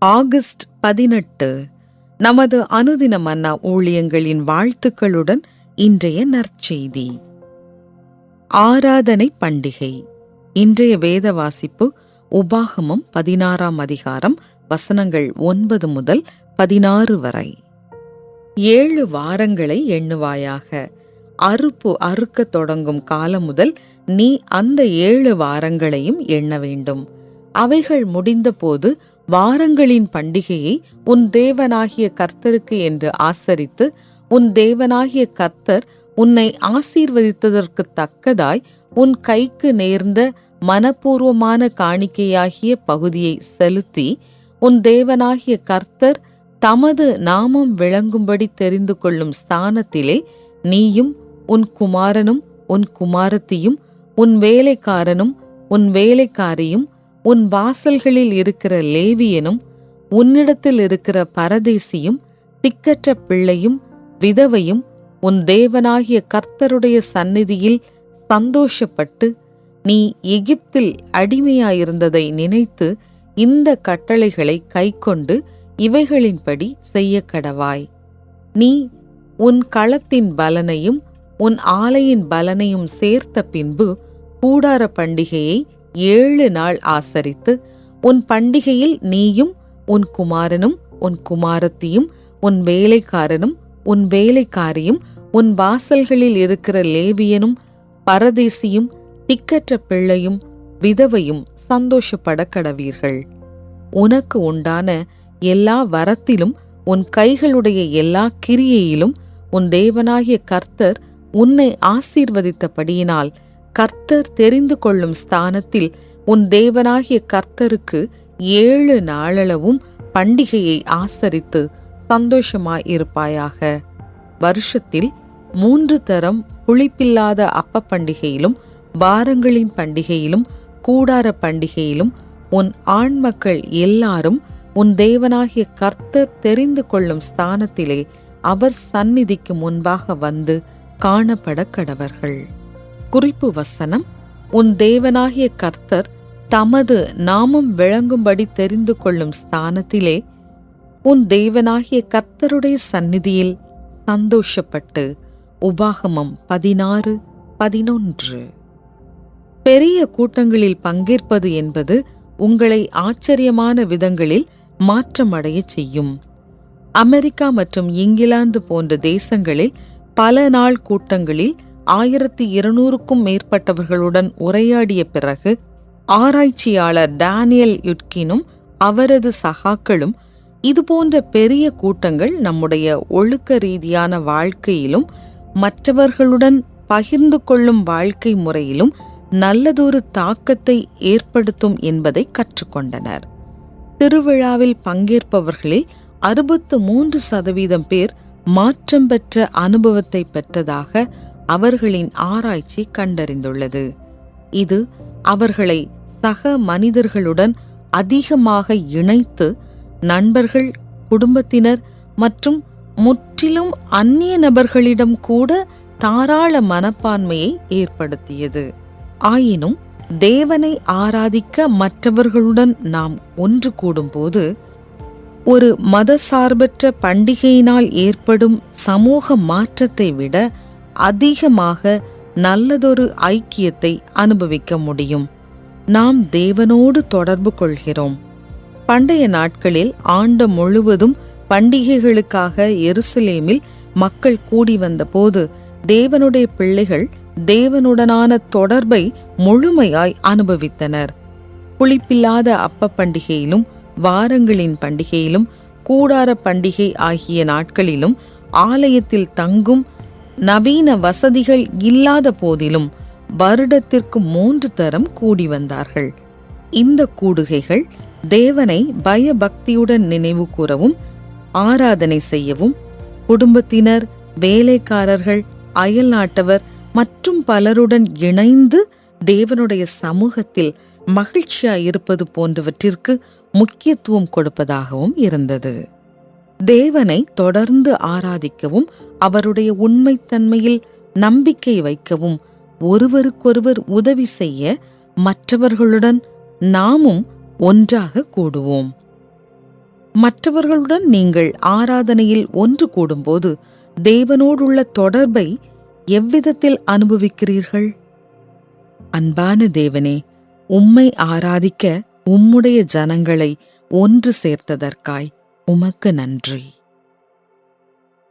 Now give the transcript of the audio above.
August பதினெட்டு நமது அனுதின மன்னா ஊழியங்களின் வாழ்த்துக்களுடன் இன்றைய நற்செய்தி. ஆராதனை பண்டிகை. இன்றைய வேத வாசிப்பு உபாகமம் பதினாறாம் அதிகாரம் வசனங்கள் ஒன்பது முதல் பதினாறு வரை. ஏழு வாரங்களை எண்ணுவாயாக. அறுப்பு அறுக்கத் தொடங்கும் காலம் முதல் நீ அந்த ஏழு வாரங்களையும் எண்ண வேண்டும். அவைகள் முடிந்தபோது வாரங்களின் பண்டிகையை உன் தேவனாகிய கர்த்தருக்கு என்று ஆசரித்து உன் தேவனாகிய கர்த்தர் உன்னை ஆசீர்வதித்ததற்கு தக்கதாய் உன் கைக்கு நேர்ந்த மனப்பூர்வமான காணிக்கையாகிய பகுதியை செலுத்தி உன் தேவனாகிய கர்த்தர் தமது நாமம் விளங்கும்படி தெரிந்து கொள்ளும் ஸ்தானத்திலே நீயும் உன் குமாரனும் உன் குமாரத்தியும் உன் வேலைக்காரனும் உன் வேலைக்காரியும் உன் வாசல்களில் இருக்கிற லேவியனும் உன்னிடத்தில் இருக்கிற பரதேசியும் திக்கற்ற பிள்ளையும் விதவையும் உன் தேவனாகிய கர்த்தருடைய சந்நிதியில் சந்தோஷப்பட்டு நீ எகிப்தில் அடிமையாயிருந்ததை நினைத்து இந்த கட்டளைகளை கைக்கொண்டு இவைகளின்படி செய்ய கடவாய் நீ உன் களத்தின் பலனையும் உன் ஆலையின் பலனையும் சேர்த்த பின்பு கூடார பண்டிகையை ஏழு நாள் ஆசரித்து உன் பண்டிகையில் நீயும் உன் குமாரனும் உன் குமாரத்தியும் உன் வேலைக்காரனும் உன் வேலைக்காரியும் உன் வாசல்களில் இருக்கிற லேவியனும் பரதேசியும் திக்கற்ற பிள்ளையும் விதவையும் சந்தோஷப்பட கடவீர்கள். உனக்கு உண்டான எல்லா வரத்திலும் உன் கைகளுடைய எல்லா கிரியையிலும் உன் தேவனாகிய கர்த்தர் உன்னை ஆசீர்வதித்தபடியினால் கர்த்தர் தெரிந்து கொள்ளும் ஸ்தானத்தில் உன் தேவனாகிய கர்த்தருக்கு ஏழு நாளளவும் பண்டிகையை ஆசரித்து சந்தோஷமாயிருப்பாயாக. வருஷத்தில் மூன்று தரம் புளிப்பில்லாத அப்ப பண்டிகையிலும் வாரங்களின் பண்டிகையிலும் கூடார பண்டிகையிலும் உன் ஆண் மக்கள் எல்லாரும் உன் தேவனாகிய கர்த்தர் தெரிந்து கொள்ளும் ஸ்தானத்திலே அவர் சந்நிதிக்கு முன்பாக வந்து காணப்பட கடவர்கள். குறிப்பு வசனம் உன் தேவனாகிய கர்த்தர் தமது நாமம் விளங்கும்படி தெரிந்து கொள்ளும் ஸ்தானத்திலே உன் தேவனாகிய கர்த்தருடைய சந்நிதியில் சந்தோஷப்பட்டு. உபாகமம் பதினாறு பதினொன்று. பெரிய கூட்டங்களில் பங்கேற்பது என்பது உங்களை ஆச்சரியமான விதங்களில் மாற்றமடைய செய்யும். அமெரிக்கா மற்றும் இங்கிலாந்து போன்ற தேசங்களில் பல நாள் கூட்டங்களில் ஆயிரத்தி இருநூறுக்கும் மேற்பட்டவர்களுடன் உரையாடிய பிறகு ஆராய்ச்சியாளர் டேனியல் யுட்கினும் அவரது சகாக்களும் இதுபோன்ற பெரிய கூட்டங்கள் நம்முடைய ஒழுக்க ரீதியான வாழ்க்கையிலும் மற்றவர்களுடன் பகிர்ந்து கொள்ளும் வாழ்க்கை முறையிலும் நல்லதொரு தாக்கத்தை ஏற்படுத்தும் என்பதை கற்றுக்கொண்டனர். திருவிழாவில் பங்கேற்பவர்களில் அறுபத்து மூன்று சதவீதம் பேர் மாற்றம் பெற்ற அனுபவத்தை பெற்றதாக அவர்களின் ஆராய்ச்சி கண்டறிந்துள்ளது. இது அவர்களை சக மனிதர்களுடன் அதிகமாக இணைத்து நண்பர்கள் குடும்பத்தினர் மற்றும் முற்றிலும் அந்நிய நபர்களிடம் கூட தாராள மனப்பான்மையை ஏற்படுத்தியது. ஆயினும் தேவனை ஆராதிக்க மற்றவர்களுடன் நாம் ஒன்று கூடும்போது ஒரு மதசார்பற்ற பண்டிகையினால் ஏற்படும் சமூக மாற்றத்தை விட அதிகமாக நல்லதொரு ஐக்கியத்தை அனுபவிக்க முடியும். நாம் தேவனோடு தொடர்பு கொள்கிறோம். பண்டைய நாட்களில் ஆண்டு முழுவதும் பண்டிகைகளுக்காக எருசலேமில் மக்கள் கூடி வந்தபோது தேவனுடைய பிள்ளைகள் தேவனுடனான தொடர்பை முழுமையாய் அனுபவித்தனர். புளிப்பில்லாத அப்ப பண்டிகையிலும் வாரங்களின் பண்டிகையிலும் கூடார பண்டிகை ஆகிய நாட்களிலும் ஆலயத்தில் தங்கும் நவீன வசதிகள் இல்லாத போதிலும் வருடத்திற்கு மூன்று தரம் கூடி வந்தார்கள். இந்த கூடுகைகள் தேவனை பயபக்தியுடன் நினைவு கூறவும் ஆராதனை செய்யவும் குடும்பத்தினர் வேலைக்காரர்கள் அயல் நாட்டவர் மற்றும் பலருடன் இணைந்து தேவனுடைய சமூகத்தில் மகிழ்ச்சியாய் இருப்பது போன்றவற்றிற்கு முக்கியத்துவம் கொடுப்பதாகவும் இருந்தது. தேவனை தொடர்ந்து ஆராதிக்கவும் அவருடைய உண்மைத்தன்மையில் நம்பிக்கை வைக்கவும் ஒருவருக்கொருவர் உதவி செய்ய மற்றவர்களுடன் நாமும் ஒன்றாக கூடுவோம். மற்றவர்களுடன் நீங்கள் ஆராதனையில் ஒன்று கூடும்போது தேவனோடுள்ள தொடர்பை எவ்விதத்தில் அனுபவிக்கிறீர்கள்? அன்பான தேவனே உம்மை ஆராதிக்க உம்முடைய ஜனங்களை ஒன்று சேர்த்ததற்காய் உமக்கு நன்றி.